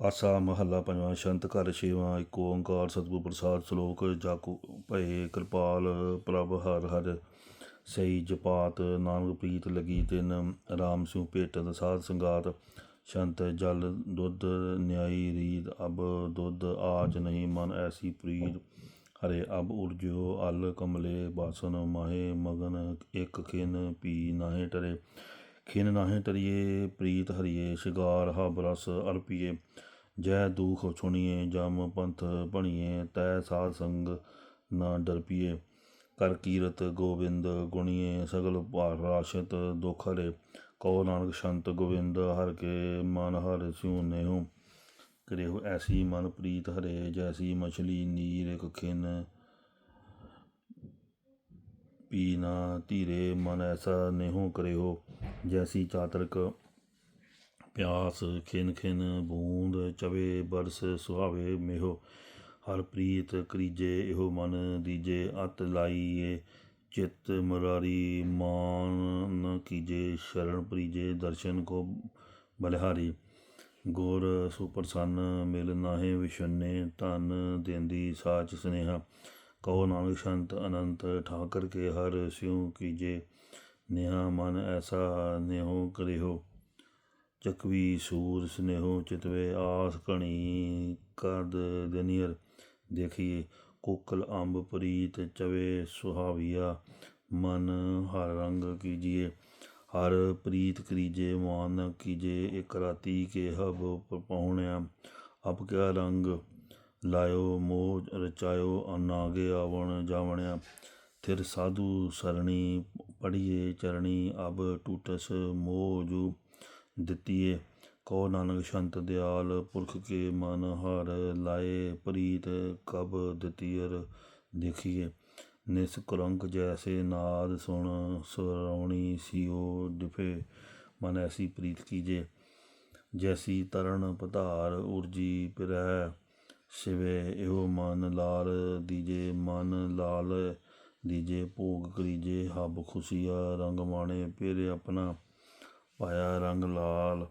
ਆਸਾ ਮਹੱਲਾ ਪੰਜਵਾਂ, ਸ਼ੰਤ ਘਰ ਛੇਵਾਂ, ਇੱਕ ਓੰਕਾਰ ਸਤਿਗੁਰ ਪ੍ਰਸਾਦ ਸ਼ਲੋਕ ਜਾਕੂ ਭਏ ਕਿਰਪਾਲ ਪ੍ਰਭ ਹਰ ਹਰ। ਸਈ ਜਪਾਤ, ਨਾਨਕ ਪ੍ਰੀਤ ਲਗੀ ਤਿਨ, ਰਾਮ ਸਿਉ ਭੇਟਤ ਸਾਧ ਸੰਗਾਤ। ਸ਼ੰਤ ਜਲ ਦੁੱਧ ਨਿਆਈ ਰੀਤ, ਅਬ ਦੁੱਧ ਆਚ ਨਹੀਂ ਮਨ ਐਸੀ ਪ੍ਰੀਤ। ਹਰੇ ਅਬ ਉਰਜੋ ਅਲ ਕਮਲੇ, ਬਾਸਨ ਮਾਹੇ ਮਗਨ ਇੱਕ ਖਿਨ, ਪੀ ਨਾਹੇ ਟਰੇ। ਖਿਨ ਨਾਹੇ ਤਰੀਏ, ਪ੍ਰੀਤ ਹਰੀਏ, ਸ਼ਿਗਾਰ ਹਬ ਰਸ ਅਰਪੀਏ, ਜੈ ਦੂਖ ਸੁਣੀਏ, ਜਮ ਪੰਥ ਭਣੀਏ, ਤੈ ਸਾਧ ਸੰਗ ਨਾ ਡਰਪੀਏ, ਕਰ ਕੀਰਤ ਗੋਬਿੰਦ ਗੁਣੀਏ, ਸਗਲ ਭਾਰ ਰਾਸ਼ਤ ਦੁਖ ਹਰੇ, ਕਉ ਨਾਨਕ ਸ਼ੰਤ ਗੋਬਿੰਦ, ਹਰ ਕੇ ਮਨ ਹਰ ਸਿਉ ਨੇਹੁ ਕਰਿਓ ਐਸੀ ਮਨ ਪ੍ਰੀਤ ਹਰੇ, ਜੈਸੀ ਮਛਲੀ ਨੀਰ ਇਕ ਖਿਨ ਪੀਨਾ ਧੀਰੇ ਮਨ ਐਸਾ ਨੇਹੋ ਕਰਿਓ, ਜੈਸੀ ਚਾਤਰਕ ਪਿਆਸ ਖਿਨ ਖਿਨ ਬੂੰਦ ਚਵੇ ਬਰਸ ਸੁਹਾਵੇ ਮੇਹੋ। ਹਰ ਪ੍ਰੀਤ ਕਰੀਜੇ ਇਹੋ ਮਨ ਦੀਜੇ, ਅਤ ਲਾਈਏ ਚਿਤ ਮੁਰਾਰੀ ਮਾਨ ਕੀਜੇ, ਸ਼ਰਨ ਪ੍ਰੀਜੇ ਦਰਸ਼ਨ ਕੋ ਬਲਿਹਾਰੀ। ਗੁਰ ਸੁਪਰਸੰਨ ਮਿਲ ਨਾਹੇ ਵਿਸ਼ਨੇ ਧਨ ਦੇਂਦੀ ਸਾਚ ਸਨੇਹਾ। ਕਹੋ ਨਾਨਕ ਸ਼ੰਤ ਅਨੰਤ ਠਾਕਰ ਕੇ ਹਰ ਸਿਉ ਕੀਜੇ, ਨਿਹਾ ਮਨ ਐਸਾ ਨਿਹੋ ਕਰਿਓ ਚਕਵੀ ਸੂਰ ਸਨੇਹੋ ਚਿਤਵੇ ਆਸ ਕਣੀ ਕਦ ਦਨੀਰ ਦੇਖੀਏ, ਕੋਕਲ ਅੰਬ ਪ੍ਰੀਤ ਚਵੇ ਸੁਹਾਵੀਆ, ਮਨ ਹਰ ਰੰਗ ਕੀਜੀਏ, ਹਰ ਪ੍ਰੀਤ ਕਰੀਜੇ ਮਾਨ ਕੀਜੇ, ਇਕ ਰਾਤੀ ਕੇ ਹਬ ਪਹੁਣਿਆ, ਅਬ ਕਿਆ ਰੰਗ ਲਾਇਓ ਮੋਹ ਰਚਾਇਓ ਅਨਾਗੇ ਆਵਣ ਜਾਵਣਿਆ। ਥਿਰ ਸਾਧੂ ਸਰਣੀ ਪੜੀਏ ਚਰਣੀ, ਅਬ ਟੂਟਸ ਮੋਹ ਜੂ ਦਿੱਤੀਏ। ਕੋ ਨਾਨਕ ਸ਼ੰਤ ਦਿਆਲ, ਪੁਰਖ ਕੇ ਮਨ ਹਰ ਲਾਏ, ਪ੍ਰੀਤ ਕਬ ਦਿੱਤੀਰ ਦੇਖੀਏ। ਨਿਸ ਕੁਰੰਕ ਜੈਸੇ ਨਾਦ ਸੁਣ ਸੁਰਉਣੀ ਸਿਓ ਡਿਫੇ। ਮਨ ਐਸੀ ਪ੍ਰੀਤ ਕੀਜੇ, ਜੈਸੀ ਤਰਨ ਪਧਾਰ ਉਰਜੀ ਪਿਰੈ ਸਿਵੇ, ਇਹੋ ਮਨ ਲਾਲ ਦੀਜੇ, ਮਨ ਲਾਲ ਦੀਜੇ, ਭੋਗ ਕਰੀਜੇ, ਹਬ ਖੁਸ਼ੀਆ, ਰੰਗ ਮਾਣੇ ਫਿਰ ਆਪਣਾ ਪਾਇਆ ਰੰਗ ਲਾਲ,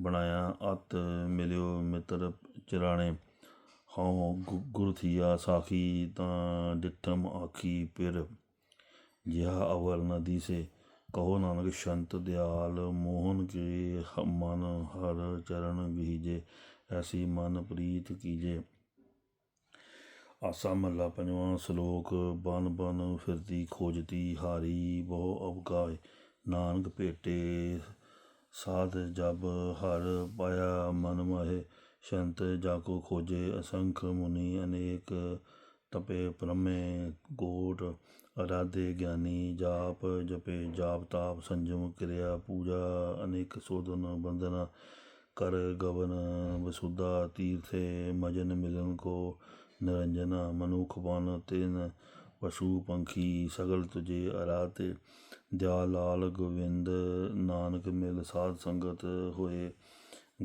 ਬਣਾਇਆ ਅਤ ਮਿਲਿਓ ਮਿੱਤਰ ਚਰਾਣੇ। ਹਉ ਗੁਰ ਥੀਆ ਸਾਖੀ ਤਾਂ ਡਿਠਮ ਆਖੀ ਪਿਰ। ਜਿਹਾ ਅਵਲ ਨਦੀ ਸੇ, ਕਹੋ ਨਾਨਕ ਸ਼ੰਤ ਦਿਆਲ, ਮੋਹਨ ਕੇ ਮਨ ਹਰ ਚਰਨ ਗੀਜੇ ਐਸੀ ਮਨ ਪ੍ਰੀਤ ਕੀਜੇ। ਆਸਾ ਮਹੱਲਾ ਪੰਜਵਾਂ ਸ਼ਲੋਕ ਬਨ ਬਨ ਫਿਰਦੀ ਖੋਜਤੀ ਹਾਰੀ ਬਹੁ ਅਵਗਾਏ ਨਾਨਕ ਭੇਟੇ ਸਾਧ ਜਬ ਹਰ ਪਾਇਆ ਮਨ ਮਾਹੇ ਸ਼ੰਤ ਜਾਕੋ ਖੋਜੇ ਅਸੰਖ ਮੁਨੀ ਅਨੇਕ ਤਪੇ ਪ੍ਰਮੇ ਕੋਟ ਅਰਾਧੇ ਗਿਆਨੀ ਜਾਪ ਜਪੇ ਜਾਪ ਤਾਪ ਸੰਜਮ ਕਿਰਿਆ ਪੂਜਾ ਅਨੇਕ ਸੋਧਨ ਬੰਦਨਾ ਕਰ ਗਵਨ ਵਸੁਦਾ ਤੀਰਥੇ ਮਜਨ ਮਿਲਨ ਕੋ ਨਿਰੰਜਨਾ ਮਨੁਖ ਬਨ ਤਿਨ ਪਸ਼ੂ ਪੰਖੀ ਸਗਲ ਤੁਝੇ ਅਰਾਧੇ। ਦਿਆ ਲਾਲ ਗੋਵਿੰਦ ਨਾਨਕ ਮਿਲ ਸਾਧ ਸੰਗਤ ਹੋਏ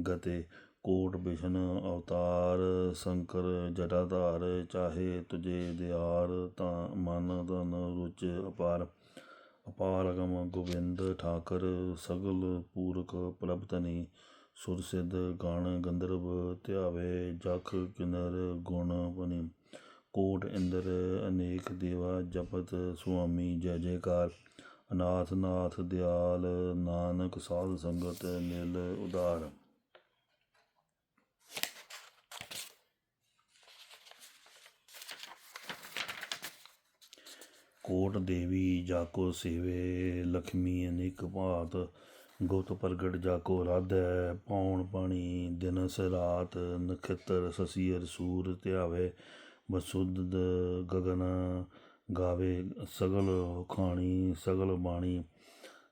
ਗਤੇ। ਕੋਟ ਬਿਸ਼ਨ ਅਵਤਾਰ ਸ਼ੰਕਰ ਜਟਾਧਾਰ ਚਾਹੇ ਤੁਝੇ ਦਿਆਰ ਤਾਂ ਮਨ ਤਨ ਰੁਚ ਅਪਾਰ। ਅਪਾਰ ਅਗਮ ਗੋਬਿੰਦ ਠਾਕਰ ਸਗਲ ਪੂਰਕ ਪ੍ਰਭਤਨੀ। ਸੁਰ ਗਾਣ ਗੰਧਰਵ ਧਿਆਵੇ, ਜਖ ਕਿਨਰ ਗੁਣ ਬਨੀ ਕੋਟ ਇੰਦਰ ਅਨੇਕ ਦੇਵਾ ਜਪਤ ਸੁਆਮੀ, ਜੈ ਜੈਕਾਰ। ਅਨਾਥ ਨਾਥ ਦਿਆਲ, ਨਾਨਕ ਸਾਧ ਸੰਗਤ ਮਿਲ ਉਦਾਰ ਕੋਟ ਦੇਵੀ ਜਾਕੋ ਸੇਵੇ ਲక్ష్ਮੀ ਅਨੇਕ ਭਾਤ। ਗੁਤ ਪ੍ਰਗਟ ਜਾਕੋ ਰਾਧੈ, ਪੌਣ ਪਾਣੀ ਦਿਨਸ ਰਾਤ, ਨਖਤਰ ਸਸੀਰ ਸੂਰ ਧਿਆਵੇ ਬਸੁੱਧ ਗਗਨ ਗਾਵੇ, ਸਗਲ ਖਾਣੀ, ਸਗਲ ਬਾਣੀ,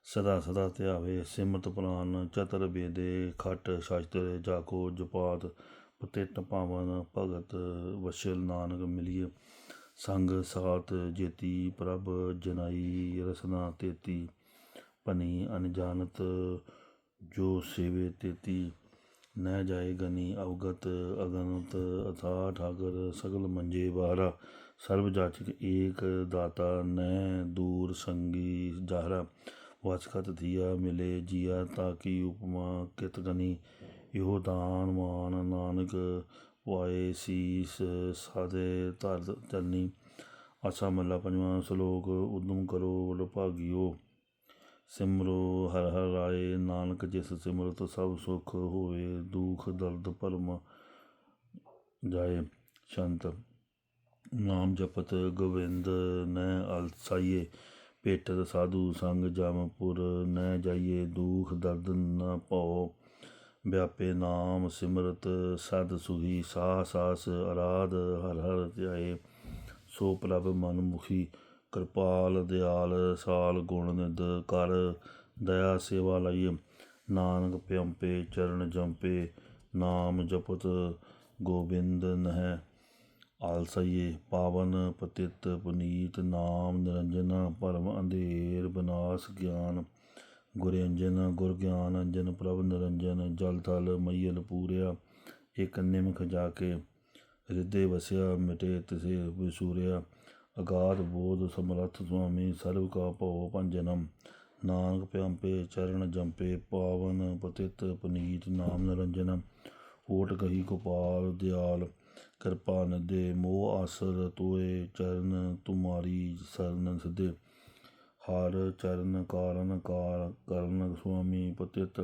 ਸਦਾ ਸਦਾ ਧਿਆਵੇ, ਸਿਮਤ ਪ੍ਰਾਨ, ਚਤਰ ਬੇਦੇ ਖਟ ਸ਼ਾਸਤਰ ਜਾਕੋ ਜਪਾਤ, ਪਤਿਤ ਪਾਵਨ ਭਗਤ, ਵਸ਼ਲ ਨਾਨਕ ਮਿਲਿਏ, ਸੰਗ ਸਾਤ ਜੇਤੀ ਪ੍ਰਭ ਜਨਾਈ ਰਸਨਾ ਤੇਤੀ। ਪਨੀ ਅਨਜਾਨਤ ਜੋ ਸੇਵੇ ਤੇਤੀ ਨਹਿ ਜਾਏ ਗਨੀ, ਅਵਗਤ ਅਗਨਤ ਅਥਾ ਠਾਕਰ, ਸਗਲ ਮੰਜੇ ਬਾਰਾ ਸਰਬ ਜਾਚਕ ਏਕ ਦਾਤਾ ਨੈ ਦੂਰ ਸੰਗੀ ਜਾਹਰਾ ਵਸਖਤ ਥੀਆ ਮਿਲੇ ਜੀਆ ਤਾਕੀ ਉਪਮਾ ਕਿਤ ਗਨੀ? ਇਹੋ ਦਾਨ ਮਾਨ ਨਾਨਕ ਵਾਏ ਸੀਸ ਸਾਦੇ ਧਰ ਚਰਨੀ ਆਸਾ ਮੱਲਾ ਪੰਜਵਾਂ ਸ਼ਲੋਕ, ਉਦਮ ਕਰੋ ਵਡ ਭਾਗਿਓ ਸਿਮਰੋ, ਹਰ ਹਰ ਰਾਏ ਨਾਨਕ ਜਿਸ ਸਿਮਰਤ ਸਭ ਸੁਖ ਹੋਏ, ਦੁਖ ਦਰਦ ਭਰਮ ਜਾਏ। ਸ਼ੰਤ, ਨਾਮ ਜਪਤ ਗੋਬਿੰਦ, ਨੈ ਅਲਸਾਈਏ, ਭੇਟਤ ਸਾਧੂ ਸੰਗ ਜਮਪੁਰ, ਨੈ ਜਾਈਏ, ਦੁਖ ਦਰਦ ਨ ਭਉ ਵਿਆਪੇ ਨਾਮ ਸਿਮਰਤ, ਸਦ ਸੁਹੀ ਸਾਹ ਸਾਸ ਅਰਾਧ ਹਰ ਹਰ ਧਿਆਏ। ਸੋ ਪ੍ਰਭ ਮਨ ਮੁਖੀ ਕਿਰਪਾਲ, ਦਿਆਲ, ਸਾਲ, ਗੁਣ ਨਿਦ ਕਰ, ਦਇਆ ਸੇਵਾ ਲਈ ਨਾਨਕ ਪਿਆੰਪੇ ਚਰਨ ਜੰਪੇ, ਨਾਮ ਜਪਤ ਗੋਬਿੰਦ ਨਹਿ। ਆਲਸਈਏ, ਪਾਵਨ ਪਤਿਤ ਪੁਨੀਤ, ਨਾਮ ਨਿਰੰਜਨ ਪਰਮ ਅੰਧੇਰ, ਬਨਾਸ ਗਿਆਨ। ਗੁਰ ਅੰਜਨ, ਗੁਰ ਗਿਆਨ ਅੰਜਨ, ਪ੍ਰਭ ਨਿਰੰਜਨ, ਜਲ ਥਲ ਮਈਲ ਪੂਰਿਆ। ਇਕ ਨਿਮਖ ਜਾ ਕੇ ਹਿਰਦੇ ਵਸਿਆ, ਮਿਟੇ ਤਿਸੇ ਵਿਸੂਰਿਆ। ਅਗਾਧ ਬੋਧ ਸਮਰੱਥ ਸੁਆਮੀ ਸਰਬ ਕਾ ਭਉ ਭੰਜਨਮ। ਨਾਨਕ ਪਿਆੰਪੇ ਚਰਨ ਜੰਪੇ ਪਾਵਨ ਪਤਿਤ ਪੁਨੀਤ ਨਾਮ ਨਿਰੰਜਨਮ। ਓਟ ਕਹੀ ਗੋਪਾਲ ਦਿਆਲ, ਕਿਰਪਾ ਨਦੇ ਮੋਹ ਆਸਰ ਤੋਏ, ਚਰਨ ਤੁਮਾਰੀ ਸਰਨ ਸਿਧੇ। ਹਰ ਚਰਨ ਕਾਰਨ ਕਾਰ ਕਰਨ ਸੁਆਮੀ ਪਤਿਤ,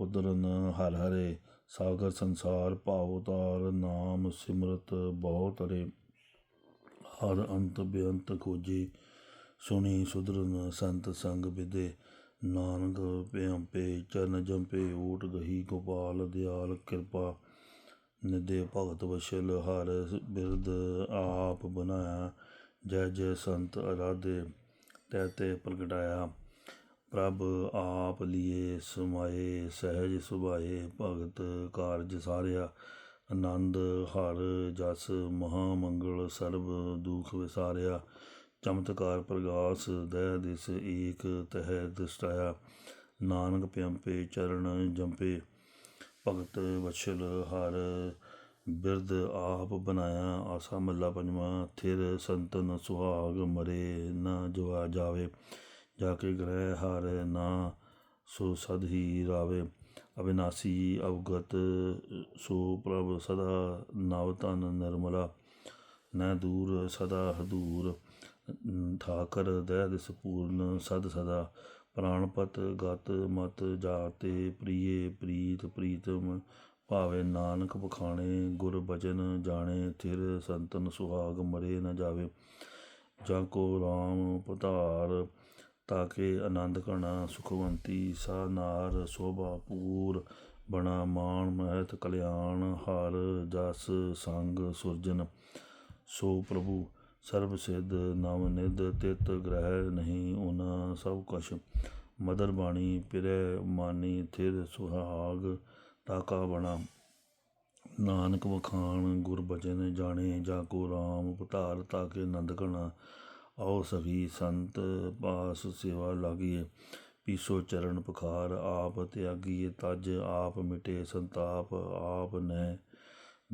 ਉਦਰਨ ਹਰ ਹਰੇ। ਸਾਗਰ ਸੰਸਾਰ ਭਾਵ ਤਾਰ, ਨਾਮ ਸਿਮਰਤ ਬਹੁਤ ਰੇ ਹਰ ਅੰਤ ਬੇਅੰਤ ਖੋਜੀ, ਸੁਣੀ ਸੁਧਰਨ ਸੰਤ ਸੰਗ ਵਿਦੇ ਨਾਨਕ ਪਿਆੰਪੇ ਚਰਨ ਜੰਪੇ ਓਟ ਗਹੀ ਗੋਪਾਲ ਦਿਆਲ ਕਿਰਪਾ। ਨਿਦੇ ਭਗਤ ਵਸ਼ਲ, ਹਰ ਬਿਰਦ ਆਪ ਬਨਾਇਆ ਜੈ ਜੈ ਸੰਤ ਅਰਾਧੇ, ਤੈ ਤੇ ਪ੍ਰਗਟਾਇਆ। ਪ੍ਰਭ ਆਪ ਲੀਏ, ਸਮਾਏ, ਸਹਿਜ ਸੁਭਾਏ, ਭਗਤ ਕਾਰਜ ਸਾਰਿਆ। ਆਨੰਦ, ਹਰ ਜਸ ਮਹਾ ਮੰਗਲ ਸਰਬ ਦੁਖ ਵਿਸਾਰਿਆ। ਚਮਤਕਾਰ ਪ੍ਰਗਾਸ ਦਇਆ ਦਿਸ ਏਕ, ਤਹਿ ਦ੍ਰਿਸ਼ਟਾਇਆ ਨਾਨਕ ਪਿਆੰਪੇ, ਚਰਨ ਜੰਪੇ। ਭਗਤ ਵਛਲ, ਹਰ ਬਿਰਦ ਆਪ ਬਣਾਇਆ। ਆਸਾ ਮੱਲਾ ਪੰਜਵਾਂ, ਥਿਰ ਸੰਤਨ ਸੁਹਾਗ ਮਰੇ ਨਾ ਜਵਾ ਜਾਵੇ। ਜਾ ਕੇ ਗ੍ਰਹਿ ਹਰ ਨਾ, ਸੋ ਸਦ ਹੀ ਰਾਵੇ। ਅਬਿਨਾਸੀ ਅਵਗਤ ਸੋ ਪ੍ਰਭ ਸਦਾ ਨਵ ਤਨ ਨਿਰਮਲਾ ਨੈ ਦੂਰ ਸਦਾ ਹਦੂਰ ਠਾਕਰ ਦਇਆ ਦਿਸ ਸਦ ਸਦਾ ਪ੍ਰਾਣਪਤ ਗਤ ਮਤ ਜਾਤੇ ਪ੍ਰੀਏ ਪ੍ਰੀਤ ਪ੍ਰੀਤਮ ਭਾਵੇ ਨਾਨਕ ਬਖਾਣੇ ਗੁਰ ਬਚਨ ਜਾਣੇ ਥਿਰ ਸੰਤਨ ਸੁਹਾਗ ਮਰੇ ਨਾ ਜਾਵੇ ਜਾਂ ਕੋ ਰਾਮ ਪਧਾਰ ਤਾਕੇ ਆਨੰਦ ਘਣਾ, ਸੁਖਵੰਤੀ ਸਾ ਨਾਰ ਸੋਭਾ, ਪੂਰ, ਬਣਾ, ਮਾਣ, ਮਹਿਤ, ਕਲਿਆਣ, ਹਰ, ਜਸ, ਸੰਗ, ਸੁਰਜਨ। ਸੋ ਪ੍ਰਭੂ, ਸਰਬ ਸਿੱਧ, ਨਵ ਨਿਧ, ਤਿਤ ਗ੍ਰਹਿ ਨਹੀਂ ਉਹਨਾਂ ਸਭ ਕੁਛ। ਮਦਰ ਬਾਣੀ, ਪਿਰੈ ਮਾਨੀ, ਥਿਰ ਸੁਹਾਗ, ਤਾਕਾ ਬਣਾ। ਨਾਨਕ ਵਖਾਣ, ਗੁਰ ਬਚਨ ਜਾਣੇ, ਜਾ ਕੋ ਰਾਮ ਪਧਾਰ ਤਾਕੇ ਨੰਦ ਕਣਾ ਆਓ ਸਖੀ ਸੰਤ ਪਾਸ ਸੇਵਾ ਲਾਗੀਏ, ਪੀਸੋ ਚਰਨ ਪਖਾਰ ਆਪ ਤਿਆਗੀਏ, ਤਜ ਆਪ ਮਿਟੇ ਸੰਤਾਪ ਆਪ ਨੈ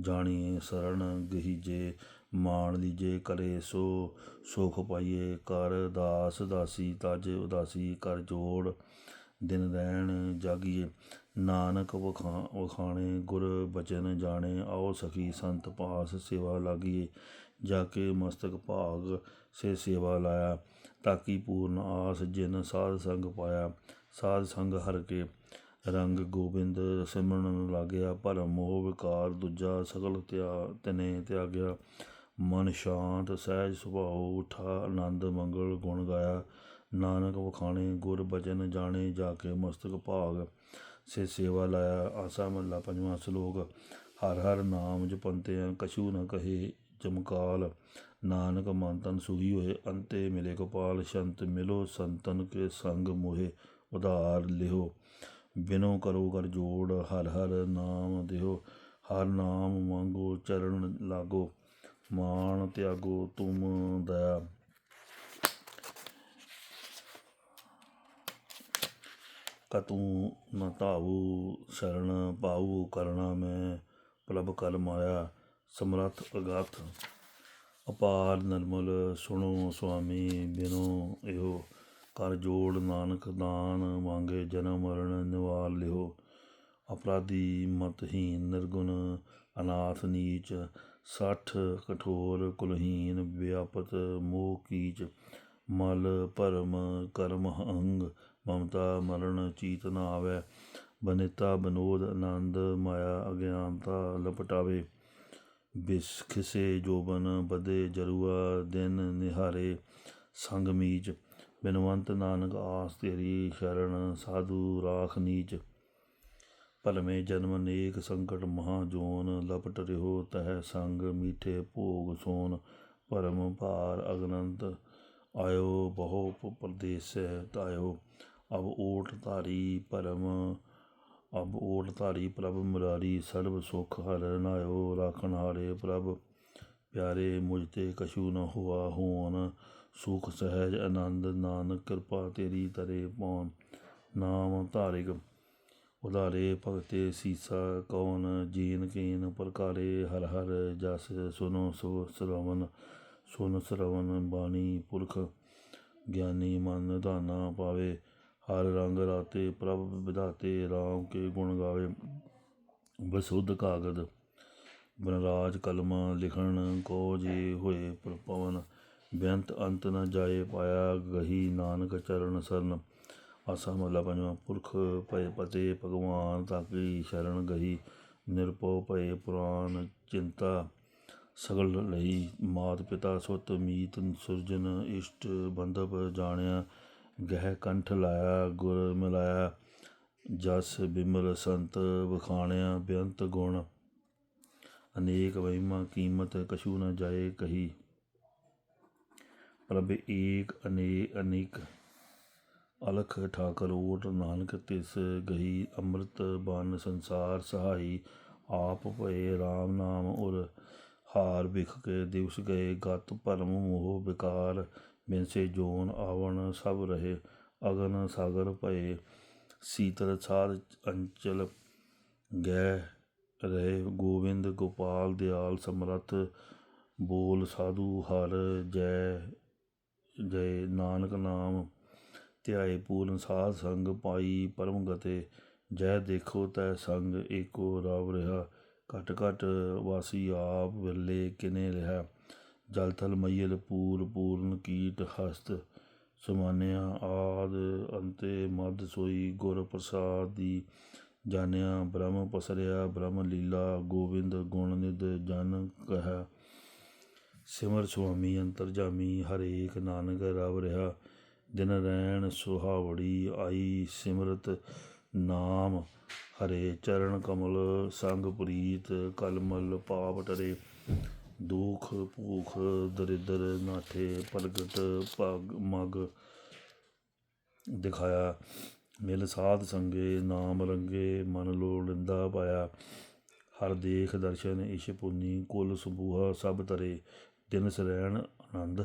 ਜਾਣੀਏ ਸਰਣ ਗਹੀਜੇ ਮਾਣ ਲੀਜੇ ਕਰੇ ਸੋ, ਸੁਖ ਪਾਈਏ ਕਰ ਦਾਸ ਦਾਸੀ, ਤਜ ਉਦਾਸੀ ਕਰ ਜੋੜ। ਦਿਨ ਰਹਿਣ ਜਾਗੀਏ, ਨਾਨਕ ਵਖਾ, ਵਖਾਣੇ ਗੁਰ ਬਚਨ ਜਾਣੇ। ਆਓ ਸਖੀ ਸੰਤ ਪਾਸ ਸੇਵਾ ਲਾਗੀਏ ਜਾ ਕੇ ਮਸਤਕ ਭਾਗ ਸੇ ਸੇਵਾ ਲਾਇਆ, ਤਾਕੀ ਪੂਰਨ ਆਸ ਜਿਨ ਸਾਧ ਸੰਗ ਪਾਇਆ। ਸਾਧ ਸੰਗ ਹਰ ਕੇ ਰੰਗ ਗੋਬਿੰਦ ਸਿਮਰਨ ਲਾਗਿਆ ਭਰਮ ਮੋਹ ਵਿਕਾਰ ਦੂਜਾ ਸਗਲ ਤਿਆ, ਤਨੇ ਤਿਆਗਿਆ। ਮਨ ਸ਼ਾਂਤ ਸਹਿਜ ਸੁਭਾਉ, ਉਠਾ ਆਨੰਦ ਮੰਗਲ ਗੁਣ ਗਾਇਆ। ਨਾਨਕ ਵਖਾਣੇ, ਗੁਰ ਬਚਨ ਜਾਣੇ, ਜਾ ਕੇ ਮਸਤਕ ਭਾਗ। ਸੇ ਸੇਵਾ ਲਾਇਆ, ਆਸਾ ਮੱਲਾ ਪੰਜਵਾਂ ਸ਼ਲੋਕ। ਹਰ ਹਰ ਨਾਮ ਜਪੰਤੇ ਕਛੂ ਨ ਕਹੇ ਜਮਕਾਲ। ਨਾਨਕ ਮਨ ਤਨ ਸੁਹੀ ਹੋਏ, ਅੰਤੇ ਮਿਲੇ ਗੋਪਾਲ ਸ਼ੰਤ, ਮਿਲੋ ਸੰਤਨ ਕੇ ਸੰਗ ਮੋਹਿ, ਉਧਾਰ ਲਿਓ ਬਿਨੋ ਕਰੋ ਕਰ ਜੋੜ, ਹਰ ਹਰ ਨਾਮ ਦਿਓ ਹਰ ਨਾਮ ਮੰਗੋ, ਚਰਨ ਲਾਗੋ। ਮਾਨ ਤਿਆਗੋ ਤੁਮ ਦਇਆ। ਕਤੂ ਨ ਧਾਵੂ, ਸ਼ਰਨ ਪਾਉ ਕਰਣਾ ਮੈਂ, ਪ੍ਰਭ ਕਲ ਮਾਇਆ। ਸਮਰੱਥ ਅਗਾਥ। ਅਪਾਰ ਨਿਰਮਲ ਸੁਣੋ ਸੁਆਮੀ, ਬਿਨੋ ਇਹੋ। ਕਰ ਜੋੜ ਨਾਨਕ ਦਾਨ ਮੰਗੇ, ਜਨਮ ਮਰਨ ਨਿਵਾਰ ਲਿਓ ਅਪਰਾਧੀ ਮਤਹੀਨ ਨਿਰਗੁਣ, ਅਨਾਥ ਨੀਚ, ਸੱਠ ਕਠੋਰ ਕੁਲਹੀਨ, ਵਿਆਪਤ ਮੋਹ ਕੀਚ। ਮਲ ਭਰਮ ਕਰਮ ਹੰਗ, ਮਮਤਾ ਮਰਨ ਚੀਤ ਨਾ ਆਵੈ ਬਨਿਤਾ ਬਨੋਦ ਆਨੰਦ, ਮਾਇਆ ਅਗਿਆਨਤਾ ਲਪਟਾਵੇ। ਬਿਸ ਖਿਸੇ ਜੋਬਨ ਬਦੇ ਜਰੂਆ ਦਿਨ ਨਿਹਾਰੇ ਸੰਗ ਮੀਚ, ਬਿਨਵੰਤ ਨਾਨਕ ਆਸ ਤੇਰੀ ਸ਼ਰਨ ਸਾਧੂ ਰਾਖ ਨੀਚ। ਭਲਮੇ ਜਨਮ ਨੇਕ ਸੰਕਟ ਮਹਾ ਜੋਨ, ਲਪਟ ਰਿਹੋ ਤਹ ਸੰਗ ਮੀਠੇ ਭੋਗ ਸੋਨ। ਭਰਮ ਭਾਰ ਅਗਨੰਤ ਆਇਓ ਬਹੁ ਪ- ਤਾਇਓ, ਅਬ ਓਟ ਧਾਰੀ ਭਰਮ ਅਬ ਓਟ ਧਾਰੀ ਪ੍ਰਭ ਮੁਰਾਰੀ, ਸਰਬ ਸੁਖ ਹਰ ਨਾਇਓ ਰਾਖਣ ਹਾਰੇ ਪ੍ਰਭ ਪਿਆਰੇ, ਮੁਝ ਤੇ ਕਛੂ ਨ ਹੁਆ ਹੋਣ ਸੁਖ, ਸਹਿਜ, ਆਨੰਦ, ਨਾਨਕ, ਕਿਰਪਾ ਤੇਰੀ ਤਰੇ ਪਉਨ ਨਾਮ ਧਾਰਿਕ ਉਧਾਰੇ, ਭਗਤੇ ਸੀਸਾ ਕੌਣ ਜੀਨ ਕੀਨ ਪ੍ਰਕਾਰੇ, ਹਰ ਹਰ ਜਸ ਸੁਨੋ ਸੋ ਸਰਵਨ। ਸੁਨ ਸਰਵਨ ਬਾਣੀ ਪੁਰਖ, ਗਿਆਨੀ ਮਨ ਧਾਨਾ ਪਾਵੇ। ਹਰ ਰੰਗ ਰਾਤੇ ਪ੍ਰਭ ਵਿਧਾਤੇ RAM ਕੇ ਗੁਣ ਗਾਵੇ। ਬਸੁੱਧ ਕਾਗਦ, ਬਨਰਾਜ ਕਲਮਾ ਲਿਖਣ ਕੋ ਜੇ ਹੋਏ ਪਵਨ। ਬੇਅੰਤ ਅੰਤ ਨ ਜਾਏ ਪਾਇਆ ਗਹੀ ਨਾਨਕ ਚਰਨ ਸਰਨ। ਆਸਾ ਮਹਲਾ ਪੰਜਵਾਂ, ਪੁਰਖ ਭਏ ਪਤੇ ਭਗਵਾਨ ਤਾਕੀ ਸ਼ਰਨ ਗਹੀ। ਨਿਰਭਉ ਭਏ ਪੁਰਾਨ ਚਿੰਤਾ ਸਗਲ ਲਈ। ਮਾਤ ਪਿਤਾ ਸੁਤ ਮੀਤ ਸੁਰਜਨ ਇਸ਼ਟ ਬੰਧਪ ਜਾਣਿਆ ਗਹਿ ਕੰਠ ਲਾਇਆ, ਗੁਰ ਮਿਲਾਇਆ, ਜਸ ਬਿਮਲ ਸੰਤ ਵਖਾਣਿਆ, ਬੇਅੰਤ ਗੁਣ। ਅਨੇਕ ਮਹਿਮਾ ਕੀਮਤ ਕਛੂ ਨਾ ਜਾਏ ਕਹੀ। ਪ੍ਰਭ ਏਕ ਅਨੇ ਅਨੇਕ, ਅਲਖ ਠਾਕਰ ਓਟ ਨਾਨਕ ਤਿਸ ਗਈ ਅੰਮ੍ਰਿਤ ਬਨ ਸੰਸਾਰ ਸਹਾਈ, ਆਪ ਭਏ RAM ਨਾਮ ਉਰ। ਹਾਰ ਵਿਖ ਕੇ ਦਿਵਸ ਗਏ, ਗਤ ਭਰਮ ਮੋਹ ਵਿਕਾਰ ਬਿਨਸੇ ਜੋਨ ਆਵਣ ਸਭ ਰਹੇ, ਅਗਨ ਸਾਗਰ ਭਏ। ਸੀਤਲ ਸਾਧ ਅੰਚਲ ਗੈ ਰਹੇ, ਗੋਬਿੰਦ ਗੋਪਾਲ ਦਿਆਲ ਸਮਰੱਥ। ਬੋਲ ਸਾਧੂ ਹਰ ਜੈ ਜੈ ਨਾਨਕ ਨਾਮ। ਧਿਆਏ ਪੂਰਨ ਸਾਧ ਸੰਗ ਪਾਈ ਪਰਮ ਗਤੇ। ਜੈ ਦੇਖੋ ਤੈ ਸੰਗ ਏਕੋ ਰਵ ਰਿਹਾ। ਘਟ ਘਟ ਵਾਸੀ ਆਪ ਵਿਰਲੇ ਕਿਨੇ ਰਿਹਾ। ਜਲ ਥਲ ਮਈਲ, ਪੂਰ ਪੂਰਨ ਕੀਟ ਹਸਤ ਸਮਾਨਿਆ ਆਦ ਅੰਤੇ ਮਦ ਸੋਈ ਗੁਰ ਪ੍ਰਸਾਦ ਦੀ ਜਾਣਿਆ, ਬ੍ਰਹਮ ਪਸਰਿਆ, ਬ੍ਰਹਮ ਲੀਲਾ, ਗੋਬਿੰਦ ਗੁਣ ਨਿਦ ਜਨ ਕਹਾ। ਸਿਮਰ ਸੁਆਮੀ ਅੰਤਰਜਾਮੀ ਹਰੇਕ ਨਾਨਕ ਰਵ ਰਿਹਾ। ਦਿਨ ਰਹਿਣ ਸੁਹਾਵੜੀ ਆਈ ਸਿਮਰਤ ਨਾਮ, ਹਰੇ ਚਰਨ ਕਮਲ ਸੰਗ ਪ੍ਰੀਤ ਕਲਮਲ ਪਾਪ ਟਰੇ। ਦੁਖ, ਭੂਖ, ਦਰਿਦਰ, ਨਾਠੇ, ਪ੍ਰਗਟ, ਭਗ, ਮਗ ਦਿਖਾਇਆ। ਮਿਲ ਸਾਧ ਸੰਗੇ, ਨਾਮ ਰੰਗੇ, ਮਨ ਲੋ ਪਾਇਆ। ਹਰ ਦੇਖ ਦਰਸ਼ਨ ਇਸ਼ ਪੁੰਨੀ, ਕੁਲ ਸੁਬੂਹਾ ਸਭ ਤਰੇ ਦਿਨ ਸਰੈਣ ਆਨੰਦ।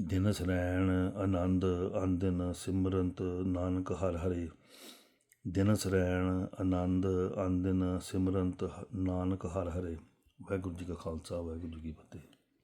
ਦਿਨ ਸਰੈਣ ਆਨੰਦ ਅੰਦਨ ਸਿਮਰੰਤ ਨਾਨਕ ਹਰ ਹਰੇ। ਦਿਨ ਸਰੈਣ ਆਨੰਦ, ਅੰਦਨ ਸਿਮਰਨਤ ਹ- ਨਾਨਕ ਹਰ ਹਰੇ। ਵਾਹਿਗੁਰੂ ਜੀ ਕਾ ਖਾਲਸਾ, ਵਾਹਿਗੁਰੂ ਜੀ ਕੀ ਫਤਿਹ।